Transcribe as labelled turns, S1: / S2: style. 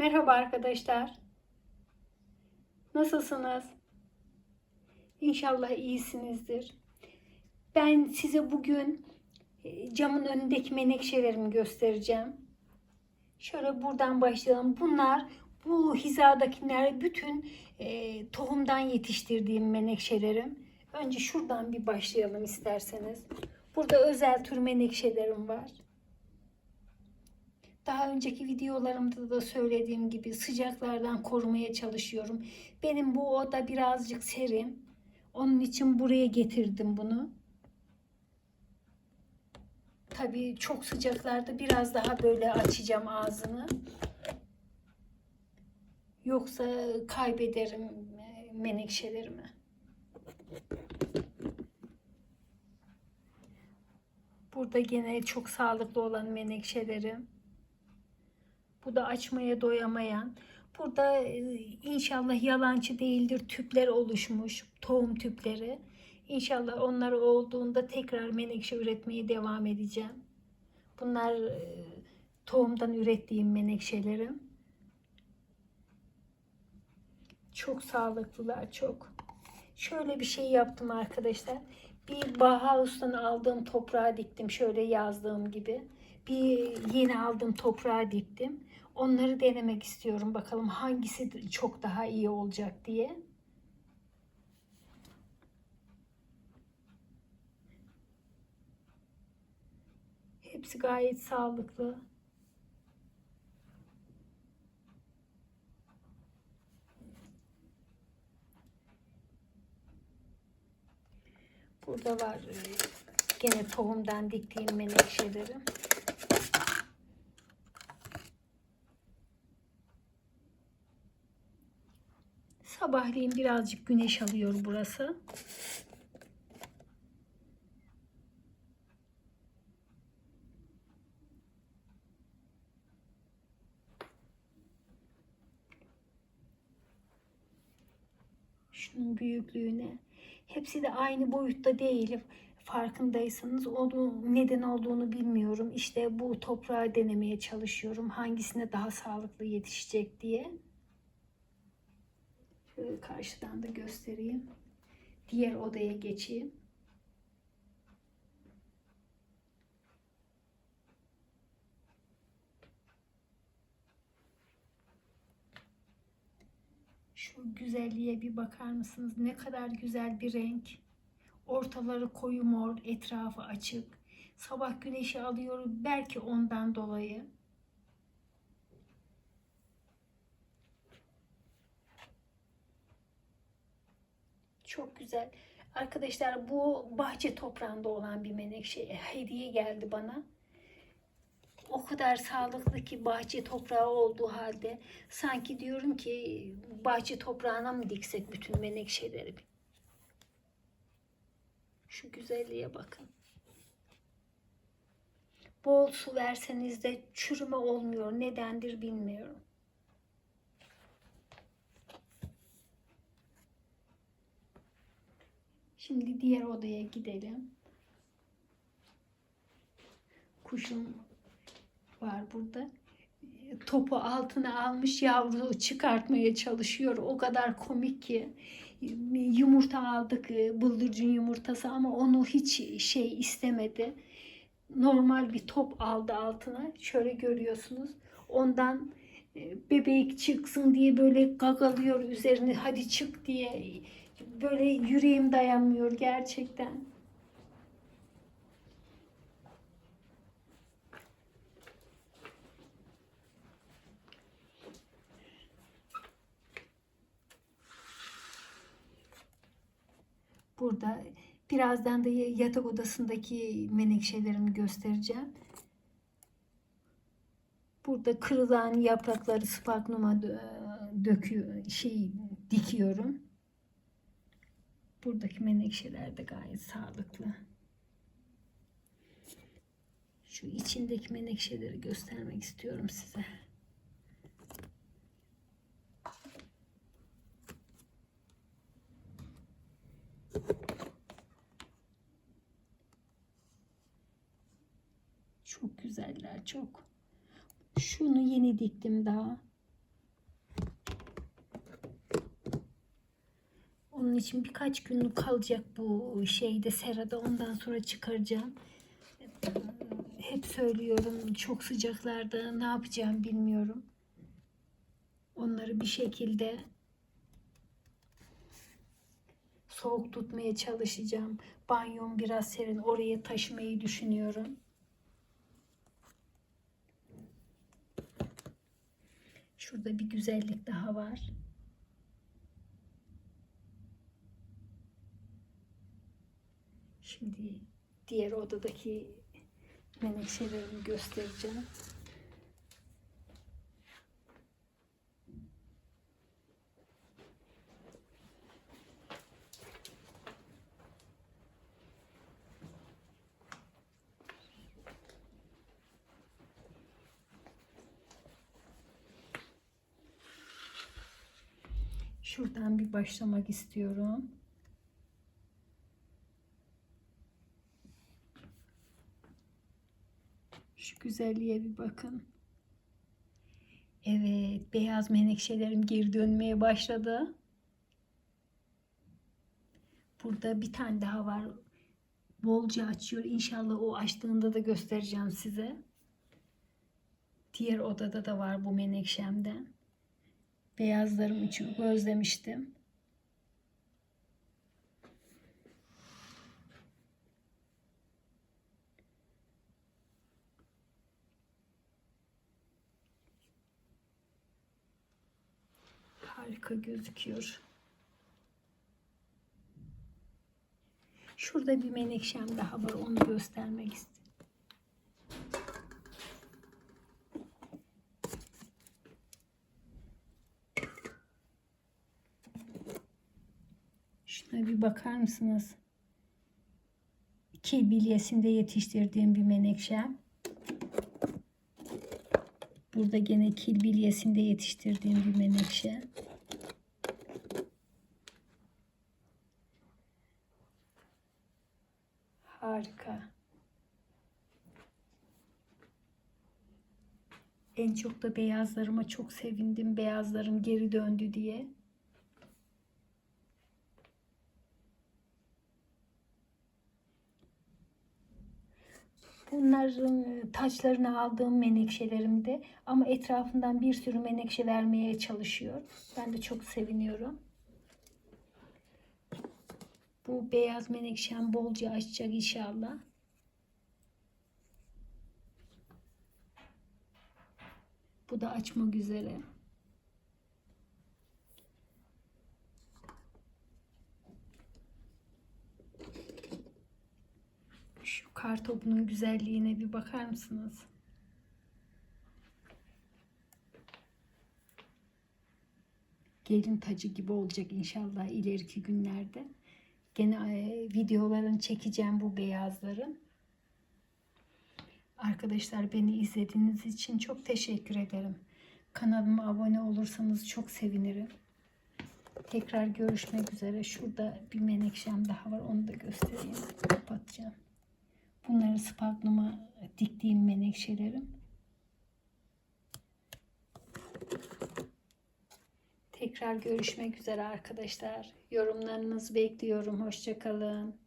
S1: Merhaba arkadaşlar. Nasılsınız? İnşallah iyisinizdir. Ben size bugün e, camın önündeki menekşelerimi göstereceğim. Şöyle buradan başlayalım. Bunlar bu hizadakiler bütün e, tohumdan yetiştirdiğim menekşelerim. Önce şuradan bir başlayalım isterseniz. Burada özel tür menekşelerim var. Daha önceki videolarımda da söylediğim gibi sıcaklardan korumaya çalışıyorum. Benim bu oda birazcık serin. Onun için buraya getirdim bunu. Tabii çok sıcaklarda biraz daha böyle açacağım ağzını. Yoksa kaybederim menekşelerimi. Burada gene çok sağlıklı olan menekşelerim. Bu da açmaya doyamayan. Burada e, inşallah yalancı değildir tüpler oluşmuş. Tohum tüpleri. İnşallah onlar olduğunda tekrar menekşe üretmeye devam edeceğim. Bunlar e, tohumdan ürettiğim menekşelerim. Çok sağlıklılar çok. Şöyle bir şey yaptım arkadaşlar. Bir Bauhaus'tan aldığım toprağa diktim. Şöyle yazdığım gibi. Bir yeni aldığım toprağa diktim. Onları denemek istiyorum. Bakalım hangisi çok daha iyi olacak diye. Hepsi gayet sağlıklı. Burada var e, gene tohumdan diktiğim menekşelerim. Sabahleyin birazcık güneş alıyor burası. Şunun büyüklüğüne. Hepsi de aynı boyutta değil. Farkındaysanız onun neden olduğunu bilmiyorum. İşte bu toprağı denemeye çalışıyorum. Hangisine daha sağlıklı yetişecek diye. Şöyle karşıdan da göstereyim. Diğer odaya geçeyim. Şu güzelliğe bir bakar mısınız? Ne kadar güzel bir renk. Ortaları koyu mor, etrafı açık. Sabah güneşi alıyor belki ondan dolayı. Çok güzel. Arkadaşlar bu bahçe toprağında olan bir menekşe hediye geldi bana. O kadar sağlıklı ki bahçe toprağı olduğu halde sanki diyorum ki bahçe toprağına mı diksek bütün menekşeleri? Şu güzelliğe bakın. Bol su verseniz de çürüme olmuyor. Nedendir bilmiyorum. Şimdi diğer odaya gidelim. Kuşum var burada. Topu altına almış yavru çıkartmaya çalışıyor. O kadar komik ki. Yumurta aldık, bıldırcın yumurtası ama onu hiç şey istemedi. Normal bir top aldı altına. Şöyle görüyorsunuz. Ondan e, bebek çıksın diye böyle gagalıyor üzerine hadi çık diye böyle yüreğim dayanmıyor gerçekten. Burada birazdan da yatak odasındaki menekşelerimi göstereceğim. Burada kırılan yaprakları spagnuma döküyor, şey dikiyorum. Buradaki menekşeler de gayet sağlıklı. Şu içindeki menekşeleri göstermek istiyorum size. Çok güzeller çok. Şunu yeni diktim daha. Onun için birkaç günlük kalacak bu şeyde serada. Ondan sonra çıkaracağım. Hep söylüyorum çok sıcaklarda ne yapacağım bilmiyorum. Onları bir şekilde soğuk tutmaya çalışacağım. Banyom biraz serin. Oraya taşımayı düşünüyorum. Şurada bir güzellik daha var. Şimdi diğer odadaki menekşelerimi göstereceğim. Şuradan bir başlamak istiyorum. Şu güzelliğe bir bakın. Evet, beyaz menekşelerim geri dönmeye başladı. Burada bir tane daha var. Bolca açıyor. İnşallah o açtığında da göstereceğim size. Diğer odada da var bu menekşemden. Beyazlarım için özlemiştim. Harika gözüküyor. Şurada bir menekşem daha var. Onu göstermek istedim. Şuna bir bakar mısınız? Kil bilyesinde yetiştirdiğim bir menekşem. Burada gene kil bilyesinde yetiştirdiğim bir menekşe. Harika. En çok da beyazlarıma çok sevindim. Beyazlarım geri döndü diye. Bunların e, taçlarını aldığım menekşelerimde ama etrafından bir sürü menekşe vermeye çalışıyor. Ben de çok seviniyorum. Bu beyaz menekşem bolca açacak inşallah. Bu da açmak üzere. Şu kar topunun güzelliğine bir bakar mısınız? Gelin tacı gibi olacak inşallah ileriki günlerde. Gene e, videolarını çekeceğim bu beyazların. Arkadaşlar beni izlediğiniz için çok teşekkür ederim. Kanalıma abone olursanız çok sevinirim. Tekrar görüşmek üzere. Şurada bir menekşem daha var. Onu da göstereyim. Kapatacağım. Bunları spagnuma diktiğim menekşelerim. Tekrar görüşmek üzere arkadaşlar. Yorumlarınızı bekliyorum. Hoşçakalın.